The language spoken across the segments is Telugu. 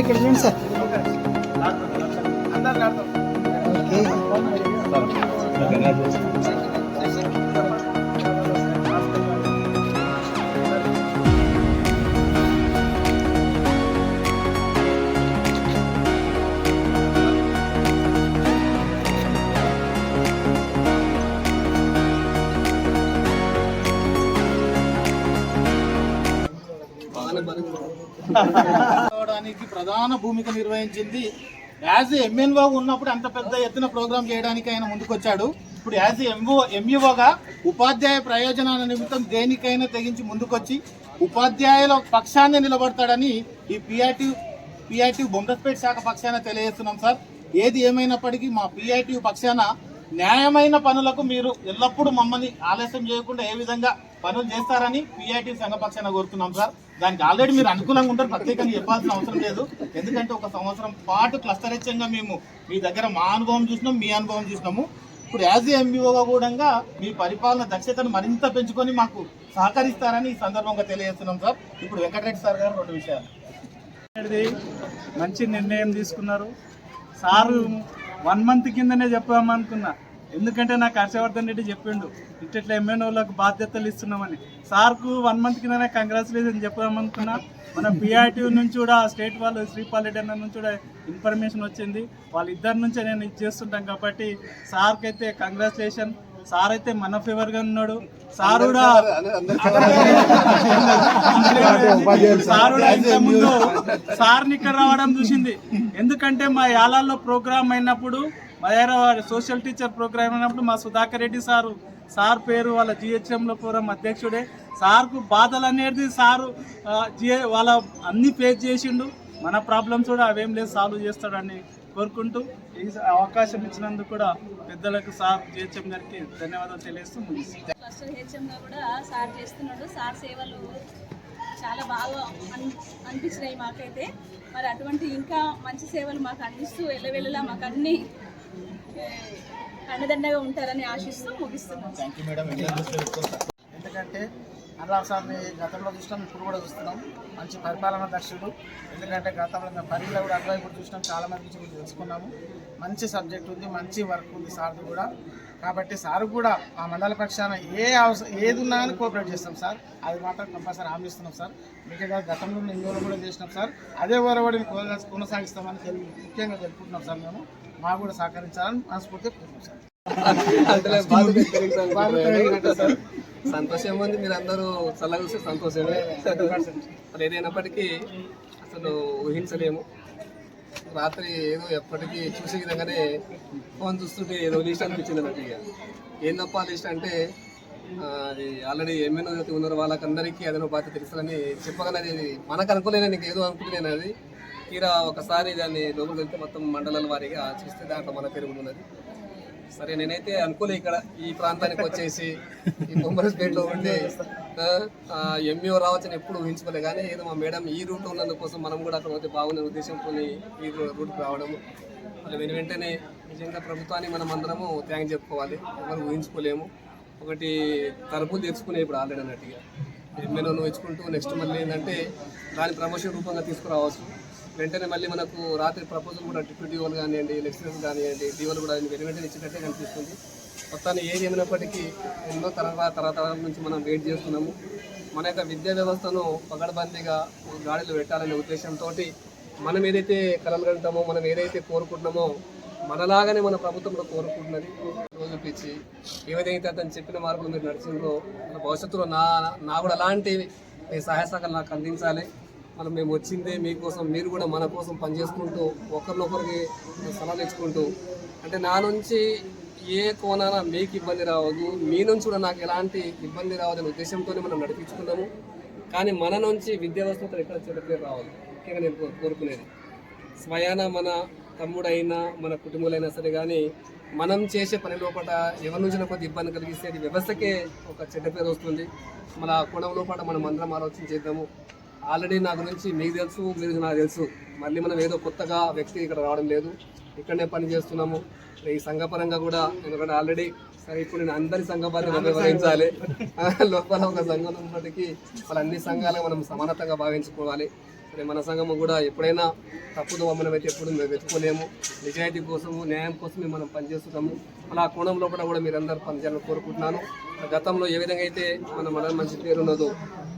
సార్ ఇక్కడ చూడండి సార్ ఓకే అవడానికి ప్రధాన భూమిక నిర్వహించింది. యాజ్ ఎంఎన్ఓ ఉన్నప్పుడు అంత పెద్ద ఎత్తున ప్రోగ్రామ్ చేయడానికి ఆయన ముందుకొచ్చాడు. ఇప్పుడు యాజ్ ఎంఓ ఎంఈఓగా ఉపాధ్యాయ ప్రయోజనాల నిమిత్తం దేనికైనా తెగించి ముందుకొచ్చి ఉపాధ్యాయుల పక్షాన్ని నిలబడతాడని ఈ పిఐటి పిఐటి బొమ్మపేట శాఖ పక్షాన తెలియజేస్తున్నాం సార్. ఏది ఏమైనప్పటికీ మా పిఐటి పక్షాన న్యాయమైన పనులకు మీరు ఎల్లప్పుడూ మమ్మల్ని ఆలస్యం చేయకుండా ఏ విధంగా పనులు చేస్తారని పిఐటి సంఘ పక్షాన కోరుతున్నాం సార్. దానికి ఆల్రెడీ మీరు అనుకూలంగా ఉంటారు ప్రత్యేకంగా చెప్పాల్సిన అవసరం లేదు. ఎందుకంటే ఒక సంవత్సరం పాటు క్లస్టరిత్యంగా మేము మీ దగ్గర మా అనుభవం చూసినాం మీ అనుభవం చూసినాము. ఇప్పుడు యాజ్ ఎంబీఓగా కూడా మీ పరిపాలన దక్షతను మరింత పెంచుకొని మాకు సహకరిస్తారని ఈ సందర్భంగా తెలియజేస్తున్నాం సార్. ఇప్పుడు వెంకటరెడ్డి సార్ గారు రెండు విషయాలు. మంచి నిర్ణయం తీసుకున్నారు. సారు వన్ మంత్ కిందనే చెప్పామనుకున్నా. ఎందుకంటే నాకు హర్షవర్ధన్ రెడ్డి చెప్పిండు ఇట్లా ఎమ్మెల్యేలకు బాధ్యతలు ఇస్తున్నామని. సార్కు వన్ మంత్ కిందనే కంగ్రాచులేషన్ చెప్పామనుకున్నా మన పిఆర్టీ నుంచి కూడా స్టేట్ వాళ్ళు శ్రీపాల్ రెడ్డి అన్న నుంచి కూడా ఇన్ఫర్మేషన్ వచ్చింది. వాళ్ళిద్దరి నుంచే నేను ఇది చేస్తుంటాం కాబట్టి సార్కి అయితే కంగ్రాచులేషన్ సార్ అయితే మన ఫేవర్గా ఉన్నాడు. సార్ కూడా సార్ కూడా ముందు సార్ని ఇక్కడ రావడం చూసింది. ఎందుకంటే మా యాలాల్లో ప్రోగ్రామ్ అయినప్పుడు మా దగ్గర సోషల్ టీచర్ ప్రోగ్రామ్ అయినప్పుడు మా సుధాకర్ రెడ్డి సారు సార్ పేరు వాళ్ళ జిహెచ్ఎంలో పూర్వం అధ్యక్షుడే. సార్కు బాధలు అనేది సారు ఆ, వాళ్ళ అన్ని ఫేస్ చేసిండు. మన ప్రాబ్లమ్స్ కూడా అవేం లేదు సాల్వ్ చేస్తాడని కోరుకుంటూ ఈ అవకాశం ఇచ్చినందుకు కూడా పెద్దలకు సార్ జిహెచ్ఎం గారికి ధన్యవాదాలు తెలియజేస్తూ క్లస్టర్ హెచ్ఎంగా కూడా సార్ చేస్తున్నాడు. సార్ సేవలు చాలా బాగా అనిపించినాయి మాకైతే. మరి అటువంటి ఇంకా మంచి సేవలు మాకు అందిస్తూ వెళ్ళవెళ్ళలా మాకు అన్ని అండదండగా ఉంటారని ఆశిస్తూ ముగిస్తున్నాం. Madam sir. ఎందుకంటే అనురాగ్ సార్ని గతంలో చూసినాం ఇప్పుడు కూడా చూస్తున్నాం. మంచి పరిపాలన దక్షుడు ఎందుకంటే గతంలో మేము పరిధిలో కూడా అటువైపు కూడా చూసినాం చాలా మంది నుంచి కూడా తెలుసుకున్నాము. మంచి సబ్జెక్ట్ ఉంది మంచి వర్క్ ఉంది సార్ది కూడా. కాబట్టి సార్ కూడా ఆ మండల పక్షాన ఏ అవసరం ఏది ఉన్నా కానీ కోఆపరేట్ చేస్తాం సార్. అది మాత్రం కంపల్సరీ ఆమిస్తున్నాం సార్. ముఖ్యంగా గతంలో ఎన్నో కూడా చేసినాం సార్. అదే వరవడిని కొనసాగిస్తామని ముఖ్యంగా తెలుపుకుంటున్నాం సార్ మేము. మాకు కూడా సహకరించాలని మనస్ఫూర్తిగా సార్. సంతోషం ఉంది మీరు అందరూ చల్లగా చూస్తే సంతోషమే మరి ఏదైనప్పటికీ అసలు ఊహించలేము. రాత్రి ఏదో ఎప్పటికీ చూసే విధంగానే ఫోన్ చూస్తుంటే ఏదో లిస్ట్ అనిపించింది నాకు ఇక. ఏం తప్ప లిస్ట్ అంటే అది ఆల్రెడీ ఎమ్మెల్యే ఉన్నారో వాళ్ళకందరికీ అదనో బాధ్యత తెలుసులని చెప్పగలది మనకు అనుకోలేని నీకు ఏదో అనుకుంటున్నాను అది. తీరా ఒకసారి దాన్ని లోపలికి వెళ్తే మొత్తం మండలాల వారీగా చూస్తే దాంట్లో మన పేరు ఉన్నది. సరే నేనైతే అనుకోలే ఇక్కడ ఈ ప్రాంతానికి వచ్చేసి ఈ బొమ్మరస్పేటలో ఉండే ఎంఈఓ రావచ్చని ఎప్పుడు ఊహించుకోలే కానీ ఏదో మా మేడం ఈ రూట్ ఉన్నందుకోసం మనం కూడా అక్కడ పోతే బాగున్న ఉద్దేశంతో ఈ రూట్కి రావడము. మళ్ళీ వెను వెంటనే నిజంగా ప్రభుత్వాన్ని మనం అందరము థ్యాంక్ చెప్పుకోవాలి. ఎవరు ఊహించుకోలేము. ఒకటి తలుపులు తెచ్చుకునే ఇప్పుడు ఆల్రెడీ అన్నట్టుగా. ఎమ్మెల్యేను ఇచ్చుకుంటూ నెక్స్ట్ మళ్ళీ ఏంటంటే దాని ప్రమోషన్ రూపంగా తీసుకురావచ్చు. వెంటనే మళ్ళీ మనకు రాత్రి ప్రపోజల్ కూడా డిప్యూటీ వాళ్ళు కానివ్వండి లెక్చరర్స్ కానివ్వండి డీఓలు కూడా వెను వెంటనే ఇచ్చినట్టే కనిపిస్తుంది. మొత్తాన్ని ఏది ఏమైనప్పటికీ ఎన్నో తరతరాల తరతరాల నుంచి మనం వెయిట్ చేస్తున్నాము. మన యొక్క విద్యా వ్యవస్థను పగడబందీగా గాడిలో పెట్టాలనే ఉద్దేశంతో మనం ఏదైతే కలలు మనం ఏదైతే కోరుకుంటున్నామో మనలాగానే మన ప్రభుత్వంలో కోరుకుంటున్నది. రోజు పిచ్చి ఏదైతే అతను చెప్పిన మార్గంలో మీరు నడిచిందో మన భవిష్యత్తులో నా నా కూడా అలాంటి సహాయ సహకారాలు నాకు అందించాలి. మనం మేము వచ్చిందే మీకోసం మీరు కూడా మన కోసం పనిచేసుకుంటూ ఒకరినొకరికి సలహాలు ఇచ్చుకుంటూ అంటే నా నుంచి ఏ కోణాన మీకు ఇబ్బంది రావద్దు మీ నుంచి కూడా నాకు ఎలాంటి ఇబ్బంది రావద్దనే ఉద్దేశంతోనే మనం నడిపించుకున్నాము కానీ మన నుంచి విద్యా వ్యవస్థతో ఎక్కడ చెడ్డ పేరు రావాలి ముఖ్యంగా నేను కో- కోరుకునేది స్వయాన మన తమ్ముడైనా మన కుటుంబాలైనా సరే కానీ మనం చేసే పని లోపల ఎవరి నుంచి కొద్ది ఇబ్బంది కలిగిస్తే అది వ్యవస్థకే ఒక చెడ్డ పేరు వస్తుంది. మన కోణం లోపల మనం అందరం ఆలోచన చేద్దాము. ఆల్రెడీ నా గురించి మీకు తెలుసు మీరు నాకు తెలుసు. మళ్ళీ మనం ఏదో కొత్తగా వ్యక్తి ఇక్కడ రావడం లేదు. ఇక్కడనే పని చేస్తున్నాము. ఈ సంఘపరంగా కూడా ఎందుకంటే ఆల్రెడీ సరే ఇప్పుడు నేను అందరి సంఘ బాధ్యత నిర్వహించాలి లోపల ఒక సంఘం ఉన్నప్పటికీ వాళ్ళ అన్ని సంఘాలు మనం సమానతంగా భావించుకోవాలి. సరే మన సంఘము కూడా ఎప్పుడైనా తప్పుదు మనం అయితే ఎప్పుడు మేము వెతుకోలేము. నిజాయితీ కోసము న్యాయం కోసమే మనం పనిచేస్తున్నాము. అలా ఆ కోణంలో కూడా కూడా మీరందరూ పనిచేయాలని కోరుకుంటున్నాను. గతంలో ఏ విధంగా అయితే మన మన మంచి పేరు ఉన్నదో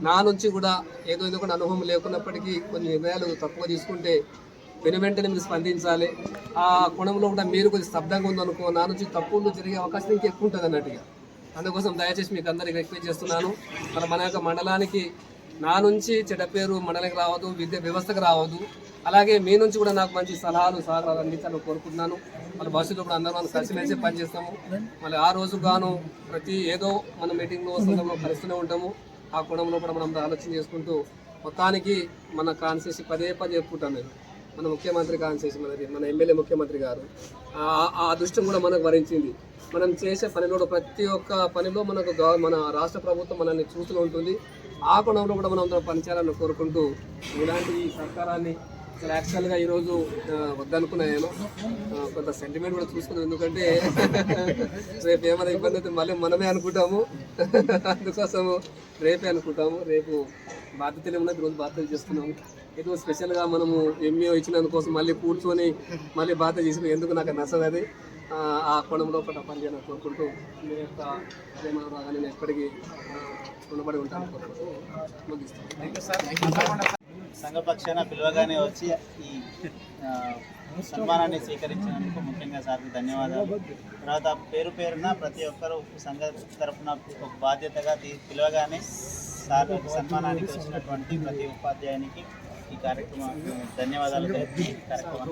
నా నుంచి కూడా ఏదో ఏదో కూడా అనుభవం లేకున్నప్పటికీ కొన్ని నిర్ణయాలు తక్కువ తీసుకుంటే వెను వెంటనే మీరు స్పందించాలి. ఆ కోణంలో కూడా మీరు కొంచెం స్తబ్దంగా ఉందనుకో నా నుంచి తప్పులు జరిగే అవకాశం ఇంకా ఎక్కువ ఉంటుంది అన్నట్టుగా. అందుకోసం దయచేసి మీకు అందరికి రిక్వెస్ట్ చేస్తున్నాను. మన మన యొక్క మండలానికి నా నుంచి చెడ్డ పేరు మండలికి రావద్దు విద్య వ్యవస్థకు రావద్దు. అలాగే మీ నుంచి కూడా నాకు మంచి సలహాలు సహకారాలు అందించాలని కోరుకుంటున్నాను. మన భవిష్యత్తులో కూడా అందరం మనం కలిసిమెలిసి పనిచేస్తాము. మళ్ళీ ఆ రోజు గాను ప్రతి ఏదో మన మీటింగ్లో సందర్భంలో కలుస్తూనే ఉంటాము. ఆ కోణంలో కూడా మనం ఆలోచన చేసుకుంటూ మొత్తానికి మన కాన్సేసి పదే పదే చెప్పుకుంటాను నేను. మన ముఖ్యమంత్రి కాన్సేసి మనది మన ఎమ్మెల్యే ముఖ్యమంత్రి గారు. ఆ- అదృష్టం కూడా మనకు వరించింది. మనం చేసే పనిలో ప్రతి ఒక్క పనిలో మనకు మన రాష్ట్ర ప్రభుత్వం మనల్ని చూస్తూ ఉంటుంది. ఆ కోణంలో కూడా మనం పనిచేయాలని కోరుకుంటూ ఇలాంటి ఈ సర్కారాన్ని అసలు యాక్చువల్గా ఈరోజు వద్దనుకున్నా నేను కొంత సెంటిమెంట్ కూడా చూసుకున్నాను ఎందుకంటే రేపు ఏమైనా ఇబ్బంది అయితే మళ్ళీ మనమే అనుకుంటాము. అందుకోసము రేపే అనుకుంటాము. రేపు బాధ్యతలు ఏమన్నా రోజు బాధ్యతలు చేస్తున్నాము. ఏదో స్పెషల్గా మనము ఎంఏ ఇచ్చినందుకోసం మళ్ళీ కూర్చొని మళ్ళీ బాధ్యత చేసిన ఎందుకు నాకు నచ్చదు అది? ఆ, కోణంలో కోణంలో పని చేయాలని కోరుకుంటూ మీ యొక్క ప్రేమ నేను ఎప్పటికీ ఆ, రుణపడి ఉంటాను. కోరుకుంటూ ముగిస్తాను సంఘపక్షాన పిలవగానే వచ్చి ఈ సన్మానాన్ని స్వీకరించినందుకు ముఖ్యంగా సార్కి ధన్యవాదాలు. తర్వాత పేరు పేరున ప్రతి ఒక్కరూ సంఘ తరఫున ఒక బాధ్యతగా పిలవగానే సార్ సన్మానానికి వచ్చినటువంటి ప్రతి ఉపాధ్యాయునికి ఈ కార్యక్రమం ధన్యవాదాలు కార్యక్రమం.